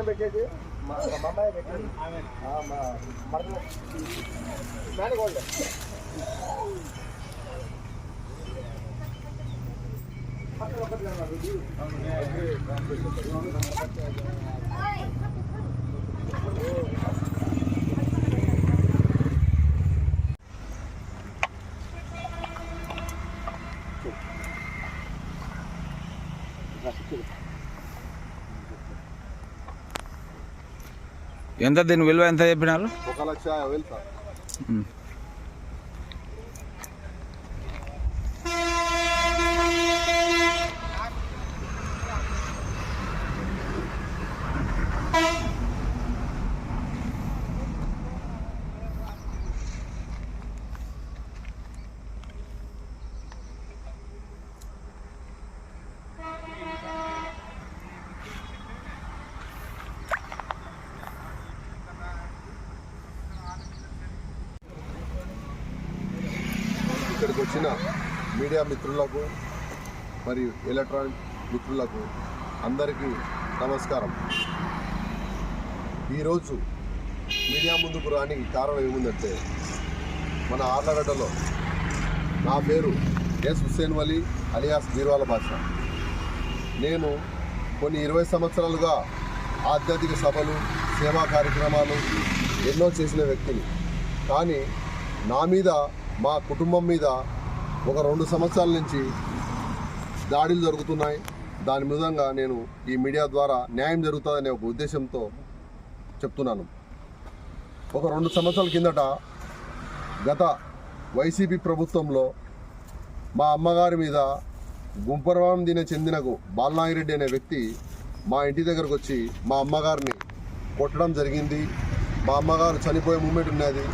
పక్కన పెట్టేది. మా మా అమ్మాయి పెట్టేది. మా మరదలు మేనగోల్డ్ పక్కన ఒకటి ఎంత దీని విలువ ఎంత చెప్పినారు? ఒక లక్ష వచ్చిన మీడియా మిత్రులకు మరియు ఎలక్ట్రానిక్ మిత్రులకు అందరికీ నమస్కారం. ఈరోజు మీడియా ముందుకు రానికి కారణం ఏముందంటే మన ఆర్లగడ్డలో నా పేరు ఎస్ హుస్సేన్ వలీ అలియాస్ బీర్వాల భాష. నేను కొన్ని ఇరవై సంవత్సరాలుగా ఆధ్యాత్మిక సభలు సేవా కార్యక్రమాలు ఎన్నో చేసిన వ్యక్తిని. కానీ నా మీద మా కుటుంబం మీద ఒక రెండు సంవత్సరాల నుంచి దాడులు జరుగుతున్నాయి. దాని విధంగా నేను ఈ మీడియా ద్వారా న్యాయం జరుగుతుందనే ఒక ఉద్దేశంతో చెప్తున్నాను. ఒక రెండు సంవత్సరాల కిందట గత వైసీపీ ప్రభుత్వంలో మా అమ్మగారి మీద గుంపరవాం దిన చెందిన బాలనాగిరెడ్డి అనే వ్యక్తి మా ఇంటి దగ్గరకు వచ్చి మా అమ్మగారిని కొట్టడం జరిగింది. మా అమ్మగారు చనిపోయే మూమెంట్ ఉన్నది.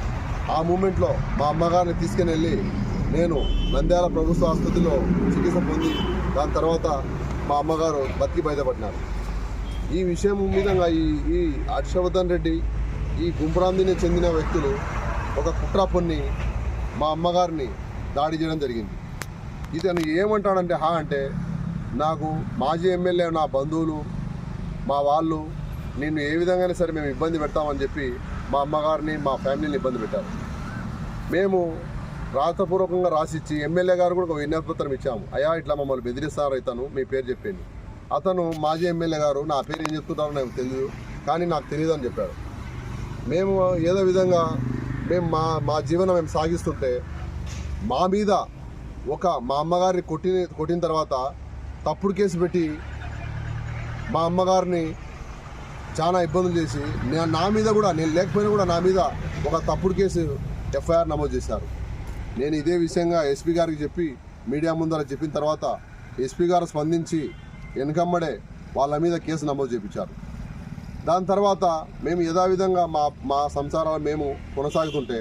ఆ మూమెంట్లో మా అమ్మగారిని తీసుకుని వెళ్ళి నేను నంద్యాల ప్రభుత్వ ఆసుపత్రిలో చికిత్స పొంది దాని తర్వాత మా అమ్మగారు బతికి బయటపడినారు ఈ విషయం విధంగా ఈ ఈ హర్షవర్ధన్ రెడ్డి ఈ గుంపురాందిని చెందిన వ్యక్తులు ఒక కుట్ర పొన్ని మా అమ్మగారిని దాడి చేయడం జరిగింది. ఇతను ఏమంటాడంటే హా అంటే నాకు మాజీ ఎమ్మెల్యే నా బంధువులు మా వాళ్ళు నిన్ను ఏ విధంగానే సరే మేము ఇబ్బంది పెడతామని చెప్పి మా అమ్మగారిని మా ఫ్యామిలీని ఇబ్బంది పెట్టారు. మేము రాతపూర్వకంగా రాసిచ్చి ఎమ్మెల్యే గారు కూడా ఒక విజ్ఞాపత్రం ఇచ్చాము. అయ్యా ఇట్లా మమ్మల్ని బెదిరిస్తారు అవుతాను మీ పేరు చెప్పండి. అతను మాజీ ఎమ్మెల్యే గారు నా పేరు ఏం చెప్తున్నారో నాకు తెలియదు కానీ నాకు తెలియదు అని చెప్పాడు. మేము ఏదో విధంగా మేము మా మా జీవనం మేము సాగిస్తుంటే మా మీద ఒక మా అమ్మగారిని కొట్టిన కొట్టిన తర్వాత తప్పుడు కేసు పెట్టి మా అమ్మగారిని చాలా ఇబ్బందులు చేసి నా మీద కూడా నేను లేకపోయినా కూడా నా మీద ఒక తప్పుడు కేసు ఎఫ్ఐఆర్ నమోదు చేశారు. నేను ఇదే విషయంగా ఎస్పీ గారికి చెప్పి మీడియా ముందర చెప్పిన తర్వాత ఎస్పీ గారు స్పందించి వెనకమ్మడే వాళ్ళ మీద కేసు నమోదు చేయించారు దాని తర్వాత మేము యథావిధంగా మా మా సంసారాలు మేము కొనసాగుతుంటే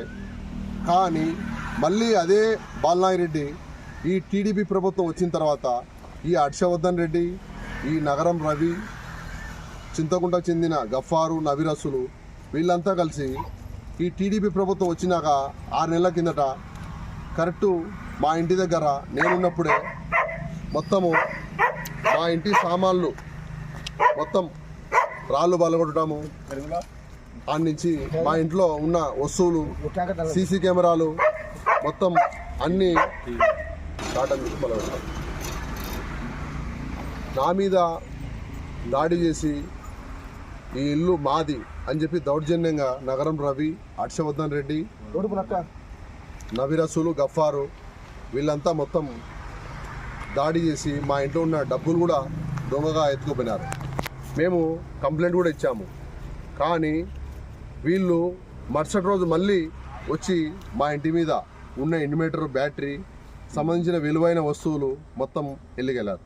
కానీ మళ్ళీ అదే బాలనాగిరెడ్డి ఈ టీడీపీ ప్రభుత్వం వచ్చిన తర్వాత ఈ హర్షవర్ధన్ రెడ్డి ఈ నగరం రవి చింతకుంట చెందిన గఫారు నవిరసులు వీళ్ళంతా కలిసి ఈ టీడీపీ ప్రభుత్వం వచ్చినాక ఆరు నెలల కిందట కరెక్టు మా ఇంటి దగ్గర నేనున్నప్పుడే మొత్తము మా ఇంటి సామాన్లు మొత్తం రాళ్ళు బలగొట్టడము ఆడ నుంచి మా ఇంట్లో ఉన్న వస్తువులు సీసీ కెమెరాలు మొత్తం అన్ని దాటం నుంచి బలగొట్టాం నా మీద దాడి చేసి ఈ ఇల్లు మాది అని చెప్పి దౌర్జన్యంగా నగరం రవి హర్షవర్ధన్ రెడ్డి నవిరసులు గఫారు వీళ్ళంతా మొత్తం దాడి చేసి మా ఇంట్లో ఉన్న డబ్బులు కూడా దొంగగా ఎత్తుకుపోయినారు. మేము కంప్లైంట్ కూడా ఇచ్చాము. కానీ వీళ్ళు మరుసటి రోజు మళ్ళీ వచ్చి మా ఇంటి మీద ఉన్న ఇన్వర్టర్ బ్యాటరీ సంబంధించిన విలువైన వస్తువులు మొత్తం వెళ్ళికెళ్ళారు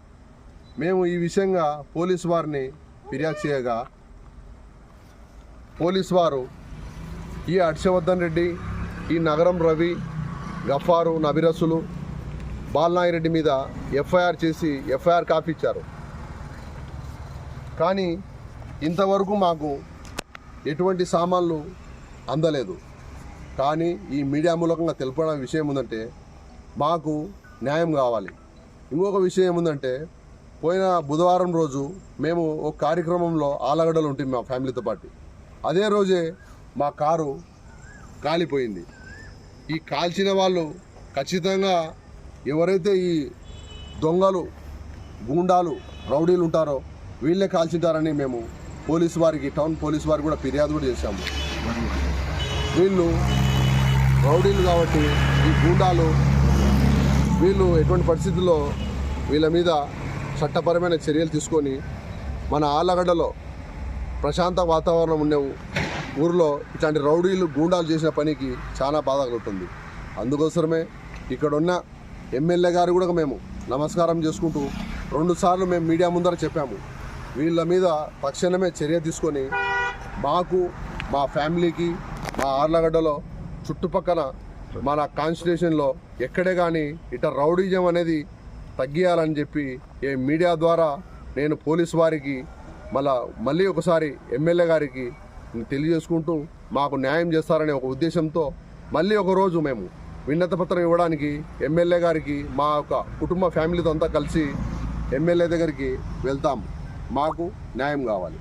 మేము ఈ విషయంగా పోలీసు వారిని ఫిర్యాదు చేయగా పోలీసు వారు ఈ హర్షవర్ధన్ రెడ్డి ఈ నగరం రవి గఫారు నబిరసులు బాలనాగిరెడ్డి మీద ఎఫ్ఐఆర్ చేసి ఎఫ్ఐఆర్ కాపీ ఇచ్చారు. కానీ ఇంతవరకు మాకు ఎటువంటి సామాన్లు అందలేదు. కానీ ఈ మీడియా మూలకంగా తెలపడం విషయం ఉందంటే మాకు న్యాయం కావాలి. ఇంకొక విషయం ఏముందంటే పోయిన బుధవారం రోజు మేము ఒక కార్యక్రమంలో ఆలగడ్డలు ఉంటుంది మా ఫ్యామిలీతో పాటు. అదే రోజే మా కారు కాలిపోయింది. ఈ కాల్చిన వాళ్ళు ఖచ్చితంగా ఎవరైతే ఈ దొంగలు గూండాలు రౌడీలు ఉంటారో వీళ్ళే కాల్చింటారని మేము పోలీసు వారికి టౌన్ పోలీసు వారికి కూడా ఫిర్యాదు కూడా చేశాము. వీళ్ళు రౌడీలు కాబట్టి ఈ గూండాలు వీళ్ళు ఎటువంటి పరిస్థితుల్లో వీళ్ళ మీద చట్టపరమైన చర్యలు తీసుకొని మన ఆళ్ళగడ్డలో ప్రశాంత వాతావరణం ఉండేవు ఊరిలో ఇట్లాంటి రౌడీలు గూండాలు చేసిన పనికి చాలా బాధ కలుగుతుంది. అందుకోసమే ఇక్కడున్న ఎమ్మెల్యే గారు కూడా మేము నమస్కారం చేసుకుంటూ రెండుసార్లు మేము మీడియా ముందర చెప్పాము. వీళ్ళ మీద తక్షణమే చర్య తీసుకొని మాకు మా ఫ్యామిలీకి మా ఆర్లగడ్డలో చుట్టుపక్కల మన కాన్స్టిట్యూషన్లో ఎక్కడే కానీ ఇట రౌడీజం అనేది తగ్గియాలని చెప్పి ఏ మీడియా ద్వారా నేను పోలీసు వారికి మళ్ళా మళ్ళీ ఒకసారి ఎమ్మెల్యే గారికి తెలియజేసుకుంటూ మాకు న్యాయం చేస్తారనే ఒక ఉద్దేశంతో మళ్ళీ ఒకరోజు మేము విన్నత పత్రం ఇవ్వడానికి ఎమ్మెల్యే గారికి మా యొక్క కుటుంబ ఫ్యామిలీతో అంతా కలిసి ఎమ్మెల్యే దగ్గరికి వెళ్తాం. మాకు న్యాయం కావాలి.